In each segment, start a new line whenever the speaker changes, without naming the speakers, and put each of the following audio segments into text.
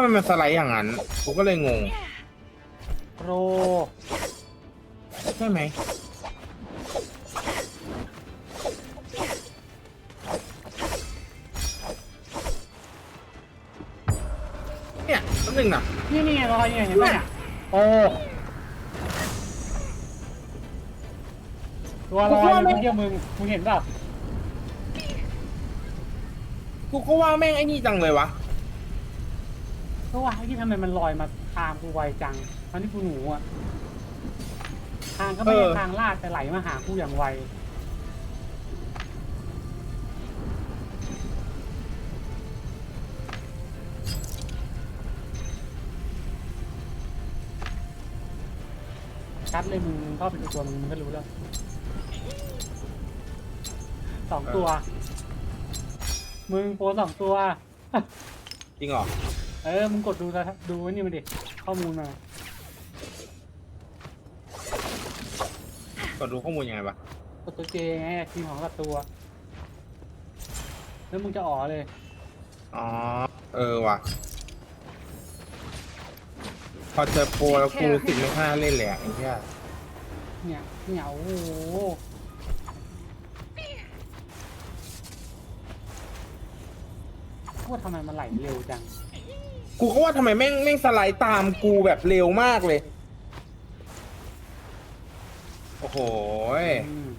าไมมันสไลด์อย่างนั้นกูก็เลยงง
โปร
ใช่ไหม เนี่ยนิดนึงนะ
นี่นี่ไงรอยเนี่ยเห็นไหมเนี่ยโอ้ตัวลอยมึงเยี่ยมึงมึงเห็นเปล่า
กูก็ว่าแม่งไอ้นี่จังเลยวะ
ก็ว่าไอ้ที่ทำไมมันลอยมาตามกูไวจังตอนที่กูหนูอะ ทางก็ไม่ใช่
เออ
ทางลาดแต่ไหลมาหากูอย่างไว ชัดเลยมึงเข้าไปดูตัวมึงมึงก็รู้แล้วสองตัว มึงโปรสองตัว
จริงเหรอ
เออ มึงกดดูนะดูไอ้นี่มาดิ ข้อมูลมา
กดดูข้อมูลยังไงวะ
กดตัวเจไงทีมของกับตัว แล้วมึงจะอ๋อเลย
อ๋อ เออว่ะ พอเจอโปรแล้วกูรู้สึกไม่น่าเล่นเลยอะไอ้เหี้ย
เนี่ยเนี่ยโอ้โหว่าทำไมมันไหลเร็วจัง
กูก็ว่าทำไมแม่งแม่งสไลด์ตามกูแบบเร็วมากเลย โอ้โหย
อืม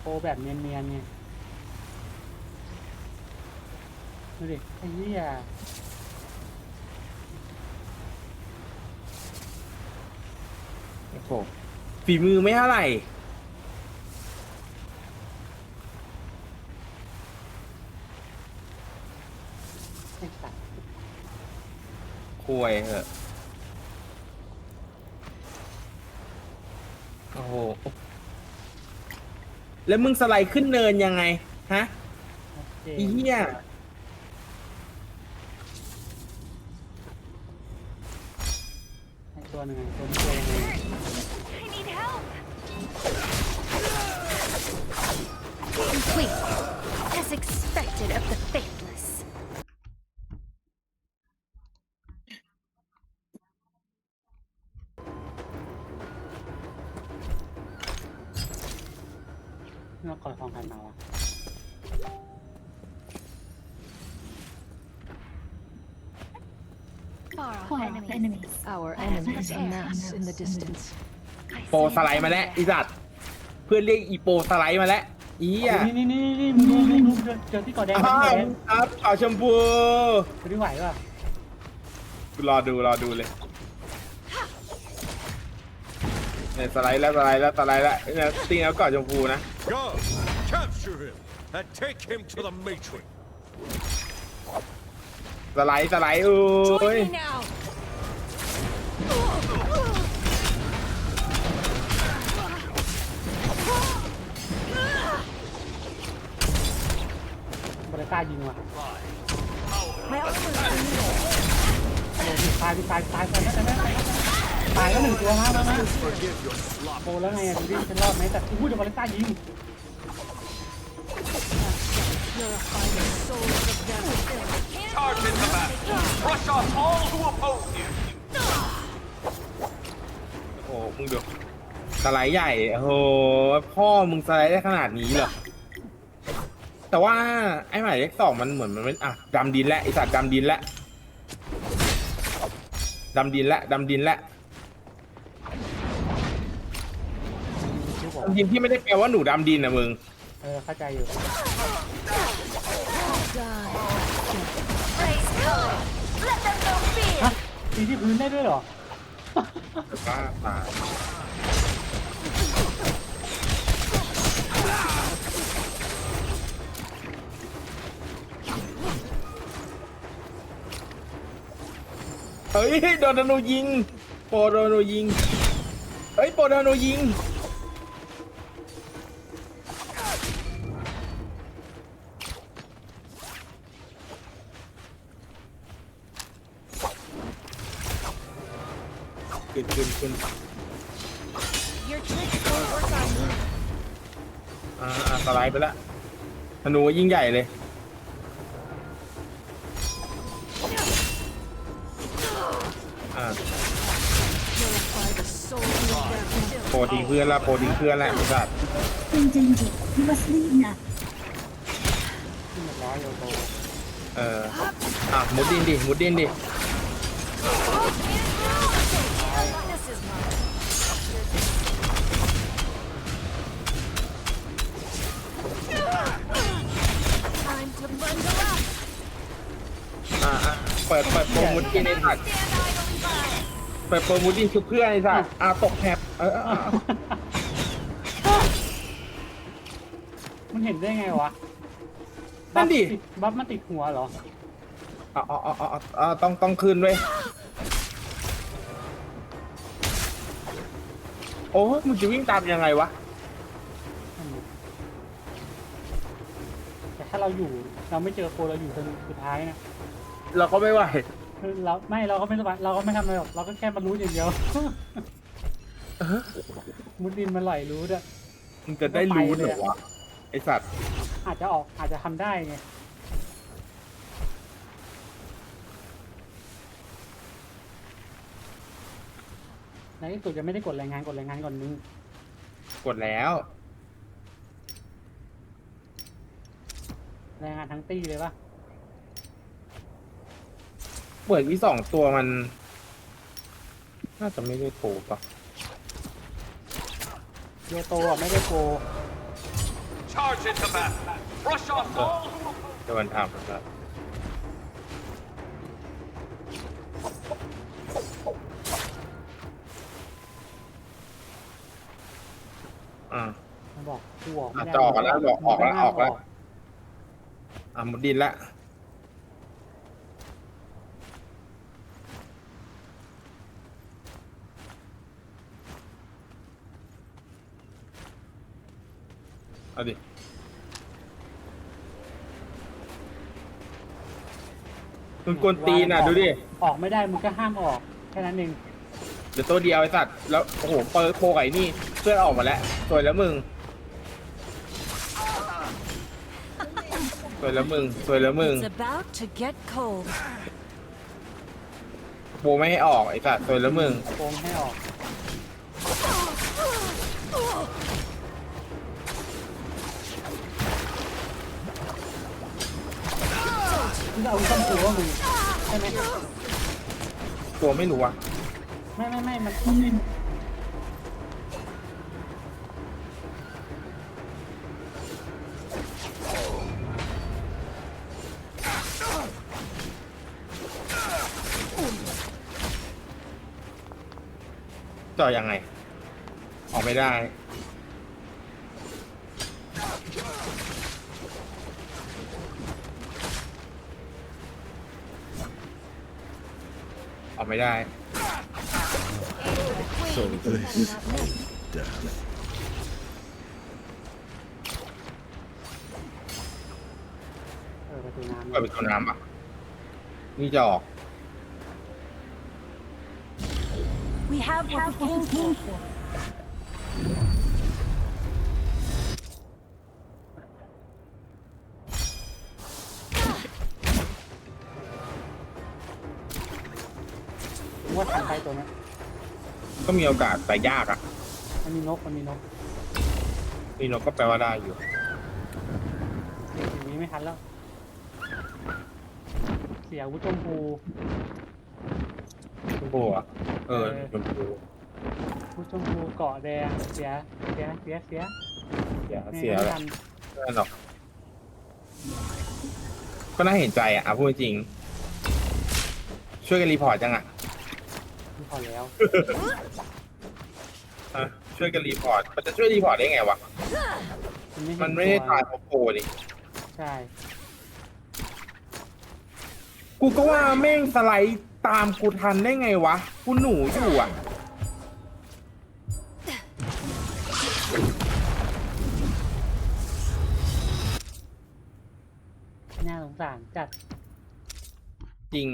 โปรแบบเนียนๆไงดูดิไอ้เหี้ย
โอ้โหฝีมือไม่เท่าไหร่
ไอ้สัตว์
คุยเหอะโอ้โหแล้วมึงสไลด์ขึ้นเนินยังไง ฮะ
โอเค
ไอีเหี้ย
ไอ้ตัวหนึ่งไงตัวนี้ตัวยังไง
Far off
Far off
enemies.
enemies.
Our
As
enemies
the
amass
air
in the distance.
I
โปร
see
สไลด์มาแล้วอีสัตว์เพื่อนเรียกอีโปรสไลด์มาแล้วอีเหี้ย
นี่นี่นี่นี่มึงดูมึงดูเจอเจอที่เกาะแดง
อ้า
ที่
ว
เกาะแดง
ครับเอาชมพู
จะได้ไหวป่ะ
รอดูรอดูเลยเนี่ยสไลด์แล้วสไลด์แล้วสไลด์แล้วเนี่ยตีแล้วก่อนชมพูนะ
Go! Capture him and take him to the Matrix!
สไลด์สไลด์โอ้ย
Join me now.
บริต้ายิงว่ะ
My ultimate
โอ้ยตายตายตายตายแล้วตายแล้วตายแล้วหนึ่งตัวมามามา
Forgive your slop.
โปรแล้วไงดูดิฉันรอดไหมแต่อู้เดี๋ยวบริต้ายิง
Charge into battle! Brush off all who oppose you!
โอ้โหมึงเดูสไลด์ใหญ่โอ้โหพ่อมึงสไลด์ได้ขนาดนี้เหรอแต่ว่าไอ้หมายเลขสองมันเหมือนมันเป็นอะดำดินแล้วไอสัตว์ดำดินแล้วดำดินแล้วดำดินแล้วดำดินที่ไม่ได้แปลว่าหนูดำดินนะมึง
เออเข้าใจอยู่ ตีที่พื้นได้ด้วยเหรอ
บ้าตายเฮ้ยโดนธนูยิง โปรโดนธนูยิง เฮ้ยโปรโดนธนูยิง สไลด์ไปละธนูยิ่งใหญ่เลย อ่า
Purify the soul of their filth.
โปรทิ้งเพื่อนละโปรทิ้งเพื่อนละไอ้สัตว์
Endangered. You must leave now.
ขึ้นมาร้อยโยโต
เอออะมุดดินดิมุดดินดิ
This is mine. Time
อะอะเปิดเปิดโปรมุดดินในสัตว์
Stand idly by.
เปิดโปรมุดดินคือเพื่อนไอ้สัตว์อะตกแถบเออเออเออ
มันเห็นได้ไงวะ
นั่นดิ
บัฟมันติดหัวเหรอ
เอาเอาเอาเอาเอาเอาต้องต้องคืนด้วยโอ้มึงจะวิ่งตามยังไงวะ
เราอยู่ เราไม่เจอโคเราอยู่จนสุดท้ายนะ
เราก็ไม่ไหว
คือเราไม่เราก็ไม่สบายเราก็ไม่ทำอะไรหรอกเราก็แค่มารู้อย่างเดียวมุดดินมันไหลรู้ด้วย
มึงจะได้รู้เหรอวะไอสัตว์
อาจจะออกอาจจะทำได้ไงในที่สุดจะไม่ได้กดรายงานกดรายงานก่อนนึง
กดแล้ว
รายงานทั้งตี้เลยปะ
เหมือนอีสองตัวมัน น่าจะไม่ได้โผล่ปะ
โยโตอะไม่ได้โก
Charge into battle. Brush off all who
เดี๋ยวมันทำครับอ่า
มันบอกกูออกไม่
อะ
ได้
จะออกแล้วบอกออกแล้ว
มัน
ออกแล้ว อะมุดดินละเอาดิมึงกวนตีนอะ ดูดิ
ออกไม่ได้มึงก็ห้ามออก แค่นั้นเอง
เดี๋ยวตัวเดียวไอ้สัตว์ แล้ว โอ้โห เปิดโคไก่นี่ เพื่อนออกมาแล้วสวยแล้วมึง สวยแล้วมึงสวยแล้วมึง
It's about to get cold.
โบไม่ให้ออกไอ้สัตว์สวยแล้วมึง
โกงให้ออกมึงจะเอาต้นตัวมึงใช่ไหม
ตัวไม่รู้อะ
ไม่ไม่ไม่มัน
จ่อยังไง ออกไม่ได้ ออกไม่ได้
So this done.
เออประตูน้ำ
เปิดประตูน้ำอะ นี่จะออก
We have what we came for.
มึงว่าทันไปตัวเนี้ย
ก็มีโอกาสแต่ยากอะ
มันมีนกมันมีนก
นี่นกก็แปลว่าได้อยู่
อย่างนี้ไม่ทันแล้ว เสียอาวุธชมพู
ชมพูอะ เออชมพู
อาวุธชมพูเกาะแดงเสียเสียเสียเสีย
เสีย
นี่
เสีย
ไม่
แหละ
ทัน
ไม่เป็นหรอกก็น่าเห็นใจอะอะพูดจริง ช่วยกันรีพอร์ตยังอะ
ที่พอแล้ว
อะช่วยกันรีพอร์ตมันจะช่วยรีพอร์ตได้ไงวะ
เห็
มันไม่ได้
ตัว
ตายเพราะโปรดิ
ใช่
กูก็ว่าแม่งสไลด์ตามกูทันได้ไงวะ กูหนูอยู่อะ
น่าสงสารจัด
จริง